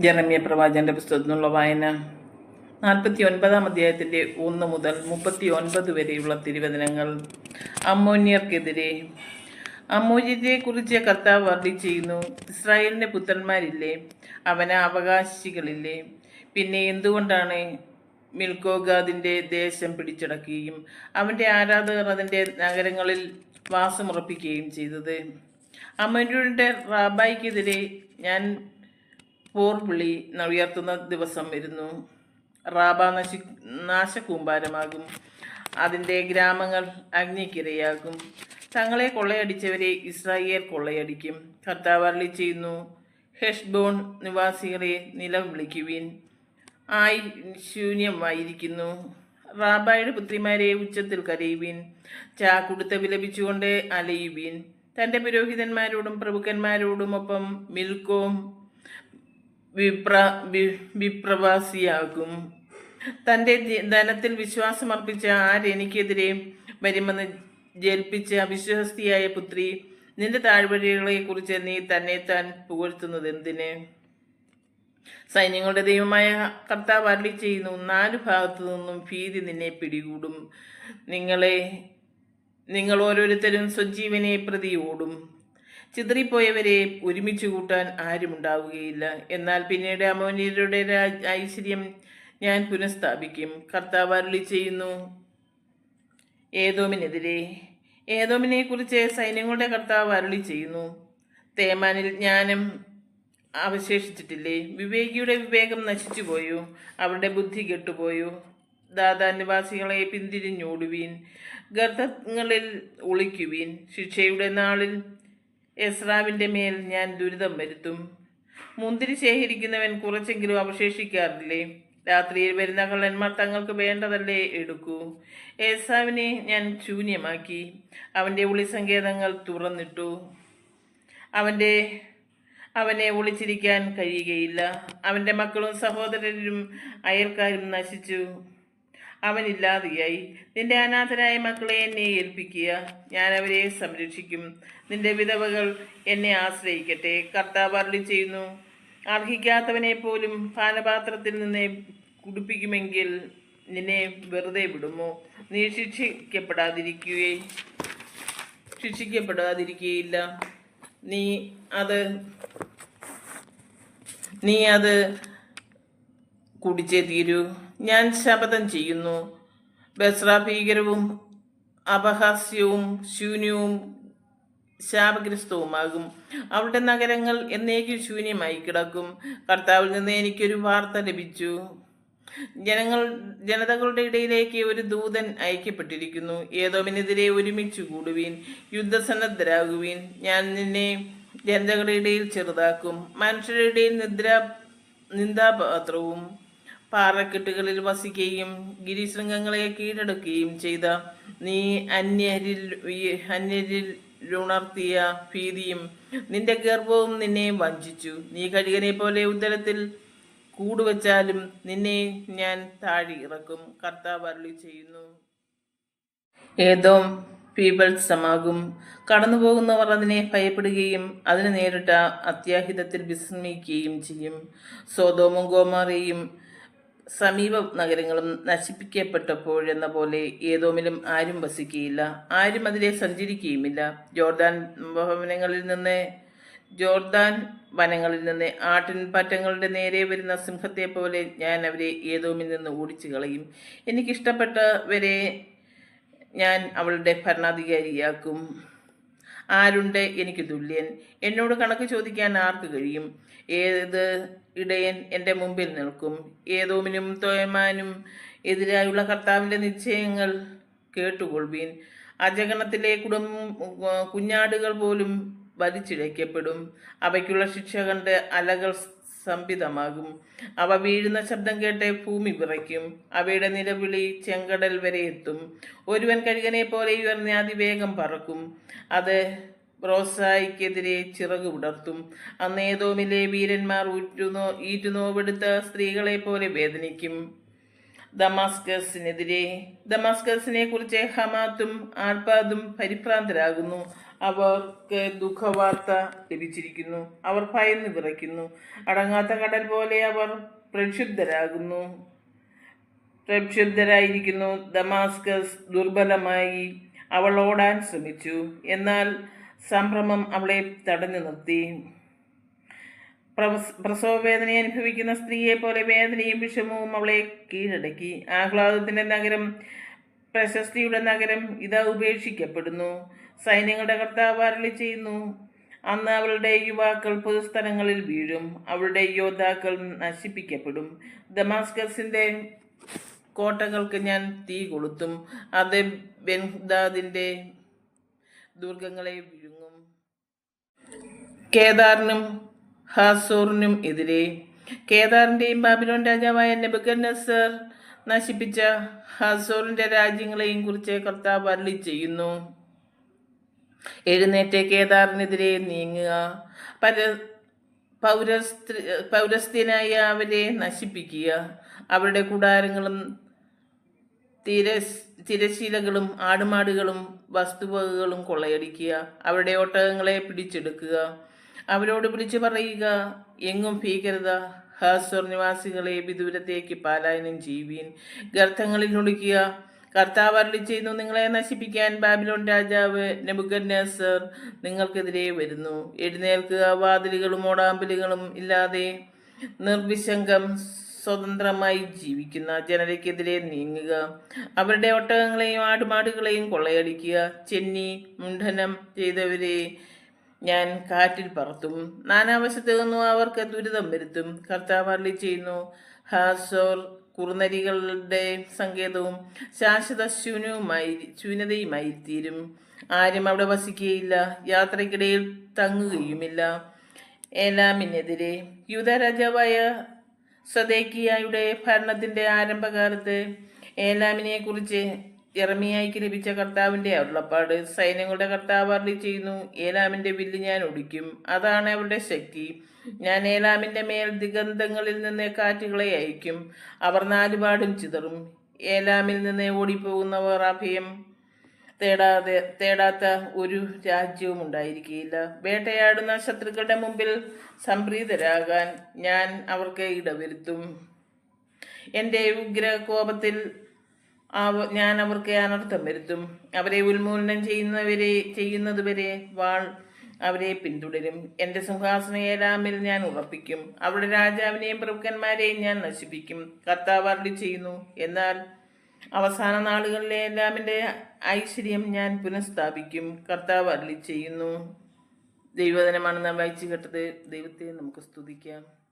Jeremiah പ്രവാചന്റെ പുസ്തകത്തിനുള്ള വായന. നാൽപ്പത്തി ഒൻപതാം അധ്യായത്തിന്റെ ഒന്ന് മുതൽ മുപ്പത്തി ഒൻപത് വരെയുള്ള തിരുവചനങ്ങൾ. അമ്മോന്യർക്കെതിരെ. അമ്മോന്യരെക്കുറിച്ച് കർത്താവ് ചെയ്യുന്നു ഇസ്രായേലിന്റെ പുത്രന്മാരില്ലേ? അവന അവകാശികളില്ലേ? പിന്നെ എന്തുകൊണ്ടാണ് മിൽക്കോഗാദിന്റെ ദേശം പിടിച്ചടക്കുകയും അവന്റെ ആരാധകർ അതിന്റെ നഗരങ്ങളിൽ വാസമുറപ്പിക്കുകയും ചെയ്തത്? അമ്മയുടെ റാബായിക്കെതിരെ ഞാൻ പോർവിളി ഉയർത്തുന്ന ദിവസം വരുന്നു. റാബ നശി നാശകൂമ്പാരമാകും. അതിന്റെ ഗ്രാമങ്ങൾ അഗ്നിക്കിരയാകും. തങ്ങളെ കൊള്ളയടിച്ചവരെ ഇസ്രായേൽ കൊള്ളയടിക്കും. കർത്താവ് ചെയ്യുന്നു ഹെഷ്ബോൺ നിവാസികളെ നിലം വിളിക്കുവിൻ ആയി ശൂന്യമായിരിക്കുന്നു. റാബായുടെ പുത്രിമാരെ ഉച്ചത്തിൽ കരയുവിൻ. ചാക്കുടുത്ത വിലപിച്ചുകൊണ്ട് അലയുവിൻ. തന്റെ പുരോഹിതന്മാരോടും പ്രഭുക്കന്മാരോടുമൊപ്പം മിൽക്കോം വിപ്ര വിപ്രവാസിയാകും. തന്റെ ധനത്തിൽ വിശ്വാസമർപ്പിച്ച ആരെനിക്കെതിരെ വരുമെന്ന് ജയിപ്പിച്ച വിശ്വസ്തിയായ പുത്രി നിന്റെ താഴ്വഴികളെ കുറിച്ച് നീ തന്നെ താൻ പുകഴ്ത്തുന്നത് എന്തിന് സൈന്യങ്ങളുടെ ദൈവമായ കർത്താവ് അരളി ചെയ്യുന്നു നാലു ഭാഗത്തു നിന്നും ഭീതി നിന്നെ പിടികൂടും. നിങ്ങളെ നിങ്ങൾ ഓരോരുത്തരും സ്വജീവനെ പ്രതി ഓടും. ചിതറിപ്പോയവരെ ഒരുമിച്ച് കൂട്ടാൻ ആരുമുണ്ടാവുകയില്ല. എന്നാൽ പിന്നീട് അമോനിയരുടെ ഐശ്വര്യം ഞാൻ പുനഃസ്ഥാപിക്കും. കർത്താവ് അരുളി ചെയ്യുന്നു ഏതോമിനെതിരെ ഏതോമിനെ കുറിച്ച് സൈന്യങ്ങളുടെ കർത്താവ് അരുളി ചെയ്യുന്നു. തേമാനിൽ ജ്ഞാനം അവശേഷിച്ചിട്ടില്ലേ? വിവേകിയുടെ വിവേകം നശിച്ചുപോയോ? അവരുടെ ബുദ്ധി കെട്ടുപോയോ? ദാദാ നിവാസികളെ പിന്തിരിഞ്ഞോടുവീൻ ഗർത്തങ്ങളിൽ ഒളിക്കുവീൻ ശിക്ഷയുടെ നാളിൽ എസ്രാവിന്റെ മേൽ ഞാൻ ദുരിതം വരുത്തും. മുന്തിരി ശേഖരിക്കുന്നവൻ കുറച്ചെങ്കിലും അവശേഷിക്കാറില്ലേ? രാത്രിയിൽ വരുന്ന കള്ളന്മാർ തങ്ങൾക്ക് വേണ്ടതല്ലേ എടുക്കൂ. ഏസാവിനെ ഞാൻ ശൂന്യമാക്കി. അവന്റെ ഒളിസങ്കേതങ്ങൾ തുറന്നിട്ടു. അവന്റെ അവനെ ഒളിച്ചിരിക്കാൻ കഴിയുകയില്ല. അവന്റെ മക്കളും സഹോദരരും അയൽക്കാരും നശിച്ചു. അവനില്ലാതെയായി. നിന്റെ അനാഥരായ മക്കളെ എന്നെ ഏൽപ്പിക്കുക. ഞാൻ അവരെ സംരക്ഷിക്കും. നിന്റെ വിധവകൾ എന്നെ ആശ്രയിക്കട്ടെ. കർത്താവ് അരുളി ചെയ്യുന്നു. അർഹിക്കാത്തവനെ പോലും പാനപാത്രത്തിൽ നിന്നെ കുടിപ്പിക്കുമെങ്കിൽ നിന്നെ വെറുതെ വിടുമോ? നീ ശിക്ഷിക്കപ്പെടാതിരിക്കുകയും. ശിക്ഷിക്കപ്പെടാതിരിക്കുകയില്ല. നീ അത് നീ അത് കുടിച്ചേ തീരൂ. ഞാൻ ശപഥം ചെയ്യുന്നു. ബസ്ര ഭീകരവും അപഹാസ്യവും ശൂന്യവും ശാപഗ്രസ്തവുമാകും. അവളുടെ നഗരങ്ങൾ എന്നേക്കും ശൂന്യമായി കിടക്കും. കർത്താവിൽ നിന്ന് എനിക്കൊരു വാർത്ത ലഭിച്ചു. ജനങ്ങൾ ജനതകളുടെ ഇടയിലേക്ക് ഒരു ദൂതൻ അയക്കപ്പെട്ടിരിക്കുന്നു. ഏതോമിനെതിരെ ഒരുമിച്ച് കൂടുവീൻ. യുദ്ധസന്നദ്ധരാകുവീൻ. ഞാൻ നിന്നെ ജനതകളുടെ ഇടയിൽ ചെറുതാക്കും. മനുഷ്യരുടെ ഇടയിൽ നിദ്ര നിന്ദാപാത്രവും പാറക്കെട്ടുകളിൽ വസിക്കുകയും ഗിരിശൃംഗങ്ങളെ കീഴടക്കുകയും ചെയ്ത നീ അന്യരിൽ അന്യരിൽ ഉണർത്തിയ ഭീതിയും നിന്റെ ഗർവവും നിന്നെ വഞ്ചിച്ചു. നീ കഴുകനെ പോലെ ഉദരത്തിൽ കൂടുവച്ചാലും നിന്നെ ഞാൻ താഴെ ഇറക്കും. കർത്താവ് അരുളി ചെയ്യുന്നു. ഏതോ പീബൾസമാകും കടന്നുപോകുന്നവർ അതിനെ ഭയപ്പെടുകയും അതിന് നേരിട്ട അത്യാഹിതത്തിൽ വിസ്മയിക്കുകയും ചെയ്യും. സോതോമും ഗോമാറയും സമീപ നഗരങ്ങളും നശിപ്പിക്കപ്പെട്ടപ്പോഴെന്ന പോലെ ഏതോമിലും ആരും വസിക്കുകയില്ല ആരും അതിലെ സഞ്ചരിക്കുകയുമില്ല ജോർദാൻ ഭവനങ്ങളിൽ നിന്ന് ജോർദാൻ വനങ്ങളിൽ നിന്ന് ആട്ടിൻപാറ്റങ്ങളുടെ നേരെ വരുന്ന സിംഹത്തെ പോലെ ഞാൻ അവരെ ഏതോമിൽ നിന്ന് ഓടിച്ചു കളയും എനിക്കിഷ്ടപ്പെട്ടവരെ ഞാൻ അവളുടെ ഭരണാധികാരിയാക്കും. ആരുണ്ട് എനിക്ക് തുല്യൻ? എന്നോട് കണക്ക് ചോദിക്കാൻ ആർക്ക് കഴിയും? ഏത് ഇടയൻ എന്റെ മുമ്പിൽ നിൽക്കും. ഏതോമിനും തോയമാനും എതിരായുള്ള കർത്താവിന്റെ നിശ്ചയങ്ങൾ കേട്ടുകൊള്ളുവീൻ. അജഗണത്തിലെ കുടും കുഞ്ഞാടുകൾ പോലും വലിച്ചിഴയ്ക്കപ്പെടും. അവയ്ക്കുള്ള ശിക്ഷ കണ്ട് അലകൾ സംഭിതമാകും അവ വീഴുന്ന ശബ്ദം കേട്ട് ഭൂമി വിറയ്ക്കും. അവയുടെ നിലവിളി ചെങ്കടൽ വരെ എത്തും. ഒരുവൻ കഴുകനെ പോലെ ഇവർ അതിവേഗം പറക്കും. അത് ബ്രോസായിക്കെതിരെ ചിറക് വിടർത്തും അന്നേതോമിലെ വീരന്മാർ ഊറ്റുനോ ഈറ്റുനോവെടുത്ത സ്ത്രീകളെ പോലെ വേദനിക്കും. ദമാസ്കസിനെതിരെ ദമാസ്കസിനെ കുറിച്ച് ഹമാത്തും ആർപ്പാദും പരിഭ്രാന്തരാകുന്നു. അവർക്ക് ദുഃഖവാർത്ത ലഭിച്ചിരിക്കുന്നു. അവർ ഭയന്ന് വിറയ്ക്കുന്നു. അടങ്ങാത്ത കടൽ പോലെ അവർ പ്രക്ഷുബ്ധരാകുന്നു. പ്രക്ഷുബ്ധരായിരിക്കുന്നു ദമാസ്കസ് ദുർബലമായി അവൾ ഓടാൻ ശ്രമിച്ചു. എന്നാൽ സംഭ്രമം അവളെ തടഞ്ഞു നിർത്തി. പ്രസവവേദന അനുഭവിക്കുന്ന സ്ത്രീയെ പോലെ വേദനയും വിഷമവും അവളെ കീഴടക്കി. ആഹ്ലാദത്തിന്റെ നഗരം പ്രശസ്തിയുടെ നഗരം ഇതാ ഉപേക്ഷിക്കപ്പെടുന്നു. സൈന്യങ്ങളുടെ കർത്താവ് അരളി ചെയ്യുന്നു. അന്ന് അവളുടെ യുവാക്കൾ പൊതുസ്ഥലങ്ങളിൽ വീഴും. അവളുടെ യോദ്ധാക്കൾ നശിപ്പിക്കപ്പെടും. ദമാസ്കസിന്റെ കോട്ടകൾക്ക് ഞാൻ തീ കൊളുത്തും. അത് ബെൻദാദിന്റെ ദുർഗങ്ങളെ വിഴുങ്ങും. കേദാറിനും ഹാസൂറിനും എതിരെ കേദാറിന്റെയും ബാബിലോൺ രാജാവായ നെബുക്കന്നസർ നശിപ്പിച്ച ഹാസൂറിന്റെ രാജ്യങ്ങളെയും കുറിച്ച് കർത്താവ് അരളി ചെയ്യുന്നു. എഴുന്നേറ്റ് കേദാറിനെതിരെ നീങ്ങുക. പര പൗരസ്ത്രീ പൗരസ്ത്യനായ അവരെ നശിപ്പിക്കുക. അവരുടെ കൂടാരങ്ങളും തിരസ് തിരശീലകളും ആടുമാടുകളും വസ്തുവകകളും കൊള്ളയടിക്കുക അവരുടെ ഒട്ടകങ്ങളെ പിടിച്ചെടുക്കുക അവരോട് വിളിച്ചു പറയുക എങ്ങും ഭീകരത ഹാസോർ നിവാസികളെ വിദൂരത്തേക്ക് പാലായനം ചെയ്യുവീൻ ഗർത്തങ്ങളിൽ ഒളിക്കുക കർത്താവ് അരളി ചെയ്യുന്നു നിങ്ങളെ നശിപ്പിക്കാൻ ബാബിലോൺ രാജാവ് നെബുക്കന്നേസർ നിങ്ങൾക്കെതിരെ വരുന്നു. എഴുന്നേൽക്കുക വാതിലുകളും ഓടാമ്പലുകളും ഇല്ലാതെ നിർവിശങ്കം സ്വതന്ത്രമായി ജീവിക്കുന്ന ജനതയ്ക്കെതിരെ നീങ്ങുക. അവരുടെ ഒട്ടകങ്ങളെയും ആടുമാടുകളെയും കൊള്ളയടിക്കുക. ചെന്നി മുണ്ഡനം ചെയ്തവരെ ഞാൻ കാറ്റിൽ പറത്തും. നാനാവശത്തു നിന്നും അവർക്ക് ദുരിതം വരുത്തും. കർത്താവ് ചെയ്യുന്നു. ഹാസോർ കുറുനരികളുടെ സങ്കേതവും ശാശ്വത ശൂന്യവുമായി ശൂന്യതയുമായി തീരും ആരും അവിടെ വസിക്കുകയില്ല. യാത്രയ്ക്കിടയിൽ തങ്ങുകയുമില്ല. ഏലാമിനെതിരെ യൂത രാജാവായ സദേക്കിയായുടെ ഭരണത്തിന്റെ ആരംഭകാലത്ത് ഏലാമിനെ കുറിച്ച് ഇറമിയായിക്ക് ലഭിച്ച കർത്താവിന്റെ അരുളപ്പാട് സൈന്യങ്ങളുടെ കർത്താവ് അറി ചെയ്യുന്നു ഏലാമിന്റെ വില്ല് ഞാൻ ഒടിക്കും. അതാണ് അവരുടെ ശക്തി. ഞാൻ ഏലാമിന്റെ മേൽ ദിഗന്ധങ്ങളിൽ നിന്ന് കാറ്റുകളെ അയക്കും. അവർ നാലുപാടും ചിതറും. ഏലാമിൽ നിന്ന് ഓടിപ്പോകുന്നവർ അഭയം. തേടാതെ തേടാത്ത ഒരു രാജ്യവും ഉണ്ടായിരിക്കുകയില്ല. വേട്ടയാടുന്ന ശത്രുക്കളുടെ മുമ്പിൽ സംപ്രീതരാകാൻ ഞാൻ അവർക്ക് ഇടവരുത്തും. എന്റെ ഉഗ്രകോപത്തിൽ അവ ഞാൻ അവർക്ക് അനർത്ഥം വരുത്തും. അവരെ ഉന്മൂലനം ചെയ്യുന്നവരെ ചെയ്യുന്നതുവരെ വാൾ അവരെ പിന്തുടരും. എന്റെ സിംഹാസന ഏലാമിൽ ഞാൻ ഉറപ്പിക്കും. അവരുടെ രാജാവിനെയും പ്രഭുക്കന്മാരെയും ഞാൻ നശിപ്പിക്കും. കർത്താവ് അരുളി ചെയ്യുന്നു എന്നാൽ അവസാന നാളുകളിലെ എല്ലാമിന്റെ ഐശ്വര്യം ഞാൻ പുനഃസ്ഥാപിക്കും. കർത്താവ് അരളി ചെയ്യുന്നു. ദൈവദിനമാണ് നാം വായിച്ചു കേട്ടത്. ദൈവത്തെ നമുക്ക് സ്തുതിക്കാം.